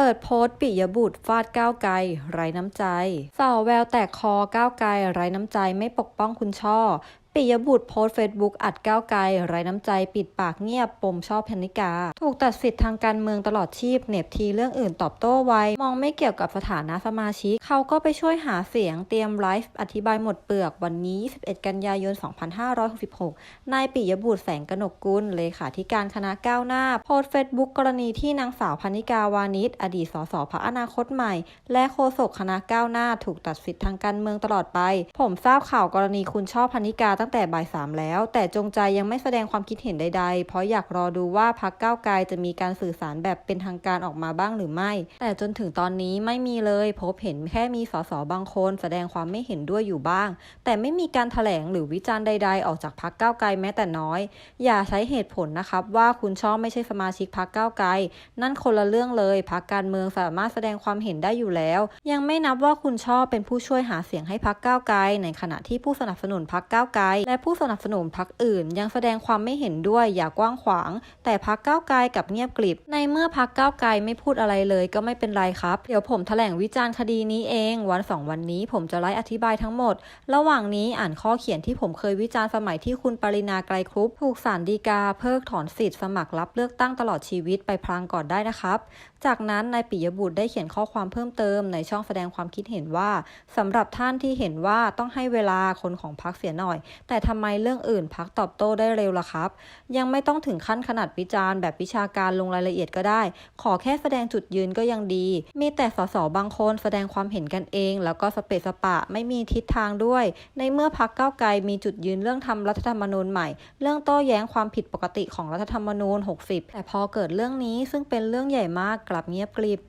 เปิดโพสต์ปิยบุตรฟาดก้าวไกลไร้น้ำใจ สาวแววแตกคอก้าวไกลไร้น้ำใจไม่ปกป้องคุณช่อ ปิยบุตรโพสเฟซบุ๊กอัดก้าวไกลไร้น้ำใจปิดปากเงียบปมชอบพนิกา ถูกตัดสิทธิ์ทางการเมืองตลอดชีพ เน็บทีเรื่องอื่นตอบโต้ไว มองไม่เกี่ยวกับสถานะสมาชิก เขาก็ไปช่วยหาเสียงเตรียมไลฟ์อธิบายหมดเปลือกวันนี้ 21 กันยายน 2566 นายปิยบุตรแสงกนกกุลเลขาธิการคณะก้าวหน้า โพสเฟซบุ๊กกรณีที่นางสาวพนิกาวานิชอดีตสสพรรคอนาคตใหม่ และโฆษกคณะก้าวหน้า ถูกตัดสิทธิ์ทางการเมืองตลอดไป ผมทราบข่าวกรณีคุณชอบพนิกาตั้งแต่บ่ายสามแล้ว แต่จงใจยังไม่แสดงความคิดเห็นใดๆ เพราะอยากรอดูว่าพรรคก้าวไกลจะมีการสื่อสารแบบเป็นทางการออกมาบ้างหรือไม่ แต่จนถึงตอนนี้ไม่มีเลย พบเห็นแค่มีสสบางคน แสดงความไม่เห็นด้วยอยู่บ้าง แต่ไม่มีการถแถลงหรือวิจารณ์ใด ๆ ออกจากพรรคก้าวไกลแม้แต่น้อย อย่าใช้เหตุผลนะครับว่าคุณชอบไม่ใช่สมาชิกพรรคก้าวไกล นั่นคนละเรื่องเลยพรรคการเมืองสามารถแสดงความเห็นได้อยู่แล้ว ยังไม่นับว่าคุณชอบเป็นผู้ช่วยหาเสียงให้พรรคก้าวไกล ในขณะที่ผู้สนับสนุนพรรคก้าวไกลและผู้สนับสนุนพรรคอื่น ยังแสดงความไม่เห็นด้วยอย่างกว้างขวาง แต่พรรคก้าวไกลกับเงียบกริบ ในเมื่อพรรคก้าวไกลไม่พูดอะไรเลยก็ไม่เป็นไรครับ เดี๋ยวผมแถลงวิจารณ์คดีนี้เอง วันสองวันนี้ผมจะไล่อธิบายทั้งหมด ระหว่างนี้อ่านข้อเขียนที่ผมเคยวิจารณ์สมัยที่คุณปรินาไกรครุปถูกศาลฎีกาเพิกถอนสิทธิ์สมัครรับเลือกตั้งตลอดชีวิตไปพลางก่อนได้นะครับ จากนั้นนายปิยบุตรได้เขียนข้อความเพิ่มเติมในช่องแสดงความคิดเห็นว่าสำหรับท่านที่เห็นว่าต้องให้เวลาคนของพรรคเสียหน่อยแต่ทำไมเรื่องอื่นพรรคตอบโต้ได้เร็วล่ะครับ ยังไม่ต้องถึงขั้นขนาดวิจารณ์แบบวิชาการลงรายละเอียดก็ได้ ขอแค่แสดงจุดยืนก็ยังดี มีแต่สสบางคนแสดงความเห็นกันเอง แล้วก็สเปสปะไม่มีทิศทางด้วย ในเมื่อพรรคก้าวไกลมีจุดยืนเรื่องทำรัฐธรรมนูญใหม่ เรื่องโต้แย้งความผิดปกติของรัฐธรรมนูญ 60 แต่พอเกิดเรื่องนี้ซึ่งเป็นเรื่องใหญ่มากกลับเงียบกริบ